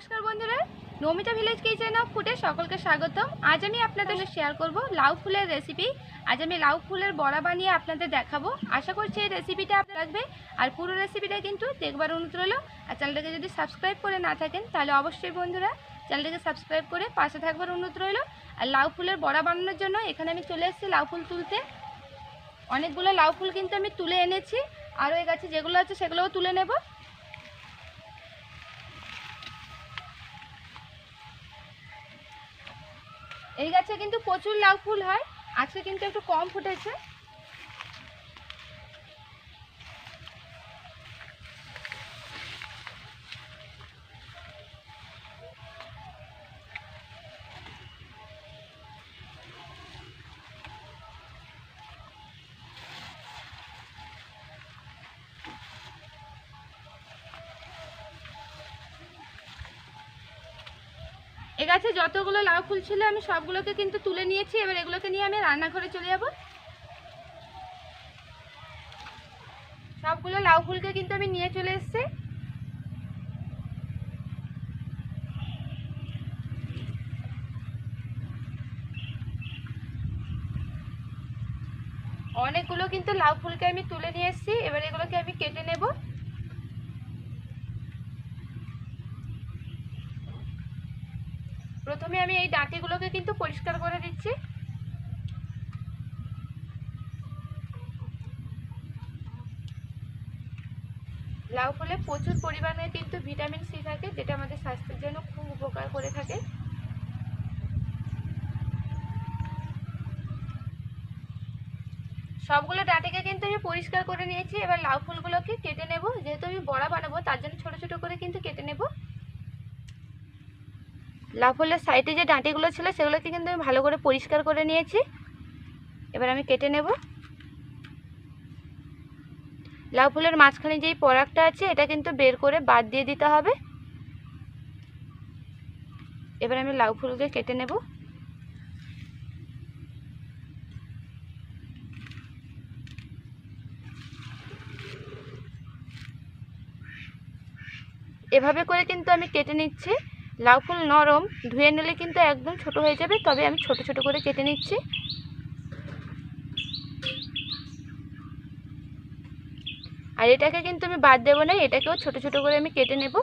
নমস্কার বন্ধুরা, Namita village kitchen of ফুডে সকলকে স্বাগতম। আজ আমি আপনাদের শেয়ার করব লাউ ফুলের রেসিপি আজ আমি লাউ ফুলের বড়া বানিয়ে আপনাদের দেখাবো। আশা করছি এই রেসিপিটা আপনার লাগবে। আর পুরো রেসিপিটা কিন্তু দেখবার অনুরোধ আর চ্যানেলটাকে যদি সাবস্ক্রাইব করে না থাকেন, তাহলে অবশ্যই বন্ধুরা চ্যানেলটাকে সাবস্ক্রাইব করে পাশে থাকবার অনুরোধ রইল। আর লাউ ফুলের বড়া বানানোর জন্য এখানে আমি চলে এসেছি লাউ ফুল তুলতে। অনেকগুলো লাউ ফুল কিন্তু আমি তুলে এনেছি। আরও এই গাছে যেগুলো আছে সেগুলোও তুলে নেব। এই গাছে কিন্তু প্রচুর লাউ ফুল হয়। আজকে কিন্তু একটু কম ফুটেছে। এ গাছে যতগুলো লাউ ফুল ছিল, আমি সবগুলোকে কিন্তু তুলে নিয়েছি। এবার এগুলোকে নিয়ে আমি রান্নাঘরে চলে যাব। সবগুলো লাউ ফুলকে কিন্তু আমি নিয়ে চলে এসেছি। অনেকগুলো কিন্তু লাউ ফুলকে আমি তুলে নিয়ে এসেছি। এবার এগুলোকে আমি কেটে নেব। প্রথমে আমি এই ডাঁটিগুলোকে কিন্তু পরিষ্কার করে দিচ্ছি। লাউ ফলে প্রচুর পরিমাণে কিন্তু ভিটামিন সি থাকে, যেটা আমাদের স্বাস্থ্যের জন্য খুব উপকার করে থাকে। সবগুলো ডাঁটিকে কিন্তু আমি পরিষ্কার করে নিয়েছি। এবার লাউ ফুলগুলোকে কেটে নেব, যেহেতু আমি বড়া বানাবো তার জন্য ছোট ছোট করে কিন্তু কেটে নেব লাউ ফুলের সাইডে যে ডাঁটিগুলো ছিল সেগুলোকে কিন্তু আমি ভালো করে পরিষ্কার করে নিয়েছি। এবার আমি কেটে নেব। লাউ ফুলের মাঝখানে যেই পরাগটা আছে, এটা কিন্তু বের করে বাদ দিয়ে দিতে হবে। এবার আমি লাউ ফুলকে কেটে নেব। এভাবে করে কিন্তু আমি কেটে নিচ্ছি। লাউ ফুল নরম, ধুয়ে নিলে কিন্তু একদম ছোট হয়ে যাবে। তবে আমি ছোট ছোট করে কেটে নিচ্ছি। আর এটাকে কিন্তু আমি বাদ দেবো না, এটাকেও ছোট ছোট করে আমি কেটে নেব।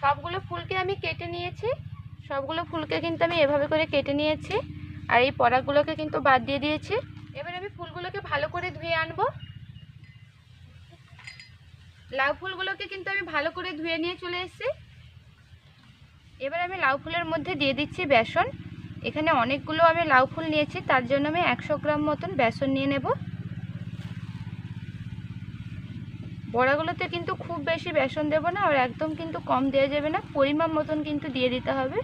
সবগুলো ফুলকে আমি কেটে নিয়েছি। সবগুলো ফুলকে কিন্তু আমি এভাবে করে কেটে নিয়েছি। আর এই পরাগুলোকে কিন্তু বাদ দিয়ে দিয়েছি। এবার আমি ফুলগুলোকে ভালো করে ধুয়ে আনব। লাউ ফুলগুলোকে কিন্তু আমি ভালো করে ধুয়ে নিয়ে চলে এসেছি। এবার আমি লাউ ফুলের মধ্যে দিয়ে দিচ্ছি বেসন। এখানে অনেকগুলো আমি লাউ ফুল নিয়েছি, তার জন্য আমি একশো গ্রাম মতন বেসন নিয়ে নেব। বড়াগুলোতে কিন্তু খুব বেশি বেসন দেবো না, আর একদম কিন্তু কম দেওয়া যাবে না, পরিমাণ মতন কিন্তু দিয়ে দিতে হবে।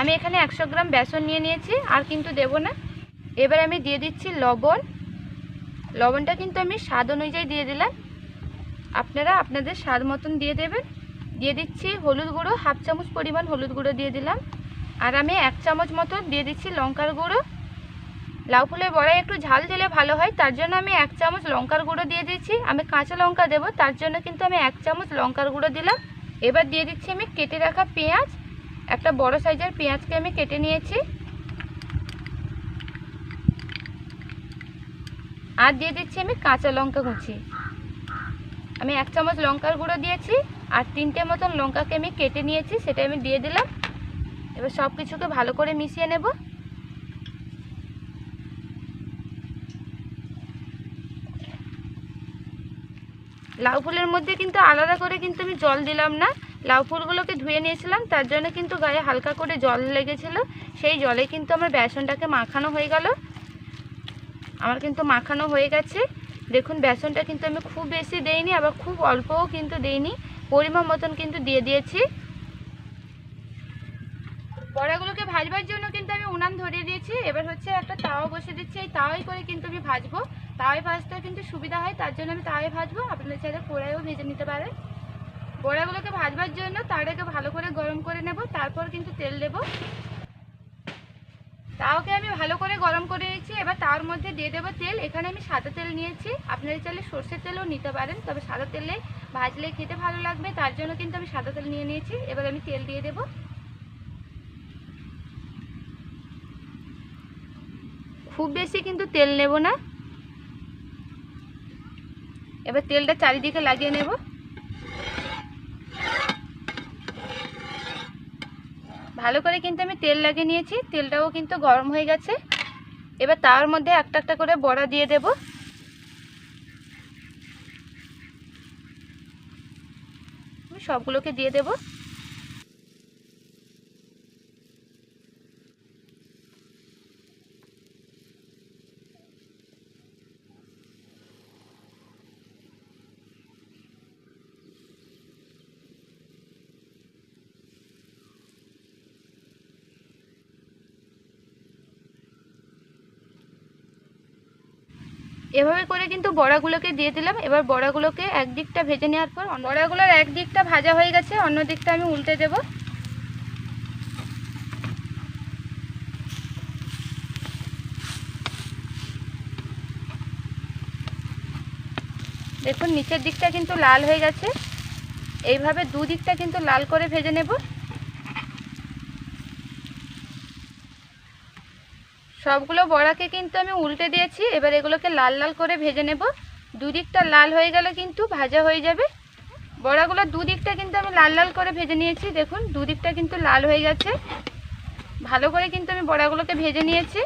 আমি এখানে একশো গ্রাম বেসন নিয়ে নিয়েছি, আর কিন্তু দেব না। এবার আমি দিয়ে দিচ্ছি লবণ। লবণটা কিন্তু আমি স্বাদ অনুযায়ী দিয়ে দিলাম। আপনারা আপনাদের স্বাদ মতন দিয়ে দেবেন। দিয়ে দিচ্ছি হলুদ গুঁড়ো, হাফ চামচ পরিমাণ হলুদ গুঁড়ো দিয়ে দিলাম। আর আমি এক চামচ মতো দিয়ে দিচ্ছি লঙ্কার গুঁড়ো। লাউ ফুলের বড়াই একটু ঝাল দিলে ভালো হয়, তার জন্য আমি এক চামচ লঙ্কার গুঁড়ো দিয়ে দিচ্ছি আমি কাঁচা লঙ্কা দেবো, তার জন্য কিন্তু আমি এক চামচ লঙ্কার গুঁড়ো দিলাম। এবার দিয়ে দিচ্ছি আমি কেটে রাখা পেঁয়াজ। একটা বড় সাইজের পেঁয়াজকে আমি কেটে নিয়েছি। আর দিয়ে দিচ্ছি আমি কাঁচা লঙ্কা কুচি। আমি এক চামচ লঙ্কার গুঁড়ো দিয়েছি। আর তিনটে মতন লঙ্কাকে আমি কেটে নিয়েছি, সেটা আমি দিয়ে দিলাম। এবার সব কিছুকে ভালো করে মিশিয়ে নেব। লাউ ফুলের মধ্যে কিন্তু আলাদা করে কিন্তু আমি জল দিলাম না। লাউ ফুলগুলোকে ধুয়ে নিয়েছিলাম, তার জন্য কিন্তু গায়ে হালকা করে জল লেগেছিল। সেই জলে কিন্তু আমার বেসনটাকে মাখানো হয়ে গেল। আমার কিন্তু মাখানো হয়ে গেছে। দেখুন, বেসনটা কিন্তু আমি খুব বেশি দেইনি, আবার খুব অল্পও কিন্তু দেইনি। পরিমাণ মতন কিন্তু দিয়ে দিয়েছি। বড়াগুলোকে ভাজবার জন্য কিন্তু আমি উনান ধরিয়ে দিয়েছি। এবার হচ্ছে একটা তাওয়া বসে দিচ্ছি। এই তাওয়াই করে কিন্তু আমি ভাজবো। তাওয়ায় ভাজতে কিন্তু সুবিধা হয়, তার জন্য আমি তাওয়ায় ভাজবো। আপনাদের চাইলে কড়াইও ভেজে নিতে পারেন। বড়াগুলোকে ভাজবার জন্য তাওয়াটাকে ভালো করে গরম করে নেব। তারপর কিন্তু তেল দেব। তাওকে আমি ভালো করে গরম করে নিয়েছি। এবার তাওয়ার মধ্যে দিয়ে দেবো তেল। এখানে আমি সাদা তেল নিয়েছি। আপনারা চাইলে সর্ষের তেলও নিতে পারেন, তবে সাদা তেলে ভাজলে খেতে ভালো লাগবে, তার জন্য কিন্তু আমি সাদা তেল নিয়ে নিয়েছি। এবার আমি তেল দিয়ে দেবো। খুব বেশি কিন্তু তেল নেব না। এবার তেলটা চারিদিকে লাগিয়ে নেব। ভালো করে কিন্তু আমি তেল লাগিয়ে নিয়েছি, তেলটাও কিন্তু গরম হয়ে গেছে। এবার তার মধ্যে একটা একটা করে বড়া দিয়ে দেব। সবগুলোকে দিয়ে দেবো। এভাবে করে কিন্তু বড়াগুলোকে দিয়ে দিলাম। এবার বড়াগুলোকে একদিকটা ভেজে নেওয়ার পর বড়াগুলোর একদিকটা ভাজা হয়ে গেছে, অন্য দিকটা আমি উল্টে দেব। দেখুন, নিচের দিকটা কিন্তু লাল হয়ে গেছে। এইভাবে দুদিকটা কিন্তু লাল করে ভেজে নেব। সবগুলো বড়াকে কিন্তু আমি উল্টে দিয়েছি। এবার এগুলোকে লাল লাল করে ভেজে নেব। দুদিকটা লাল হয়ে গেলে কিন্তু ভাজা হয়ে যাবে। বড়াগুলো দুদিকটা কিন্তু আমি লাল লাল করে ভেজে নিয়েছি। দেখুন, দুদিকটা কিন্তু লাল হয়ে গেছে। ভালো করে কিন্তু আমি বড়াগুলোকে ভেজে নিয়েছি।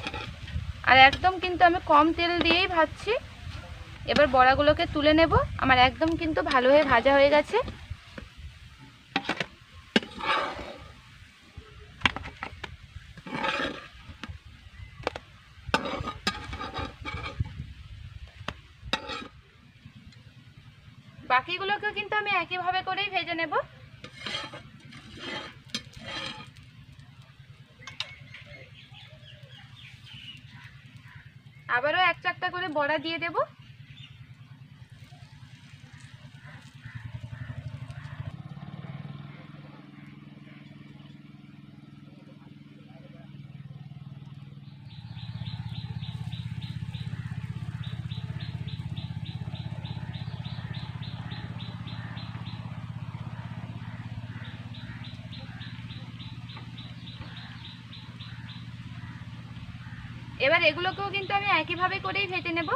আর একদম কিন্তু আমি কম তেল দিয়েই ভাজছি। এবার বড়াগুলোকে তুলে নেব। আমার একদম কিন্তু ভালো হয়ে ভাজা হয়ে গেছে। বাকিগুলোকেও কিন্তু আমি একইভাবে করেই ভেজে নেব। আবারও এক চারটা করে বড়া দিয়ে দেব। এবার এগুলোকেও কিন্তু আমি একইভাবে করেই ভেজে নেব।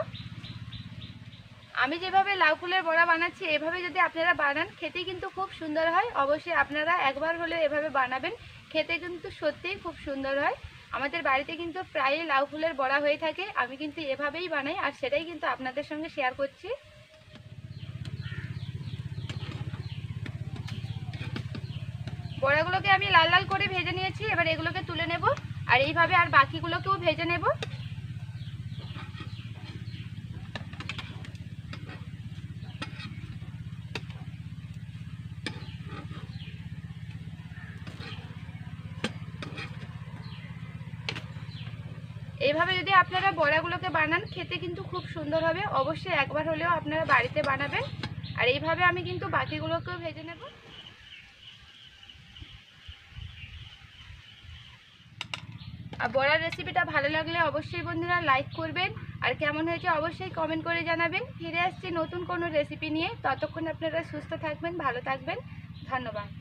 আমি যেভাবে লাউ ফুলের বড়া বানাচ্ছি, এভাবে যদি আপনারা বানান খেতে কিন্তু খুব সুন্দর হয়। অবশ্যই আপনারা একবার হলে এভাবে বানাবেন, খেতে কিন্তু সত্যিই খুব সুন্দর হয়। আমাদের বাড়িতে কিন্তু প্রায়ই লাউ ফুলের বড়া হয়ে থাকে, আমি কিন্তু এভাবেই বানাই আর সেটাই কিন্তু আপনাদের সঙ্গে শেয়ার করছি। বড়াগুলোকে আমি লাল লাল করে ভেজে নিয়েছি, এবার এগুলোকে তুলে নেব। আর এইভাবে আর বাকিগুলোকেও ভেজে নেব। এইভাবে যদি আপনারা বড়াগুলোকে বানান, খেতে কিন্তু খুব সুন্দর হবে। অবশ্যই একবার হলেও আপনারা বাড়িতে বানাবেন। আর এইভাবে আমি কিন্তু বাকিগুলোকেও ভেজে নেব। আর বড়ার রেসিপিটা ভালো লাগলে অবশ্যই বন্ধুরা লাইক করবেন। আর কেমন হয়েছে অবশ্যই কমেন্ট করে জানাবেন। ফিরে আসছি নতুন কোনো রেসিপি নিয়ে। ততক্ষণ আপনারা সুস্থ থাকবেন, ভালো থাকবেন। ধন্যবাদ।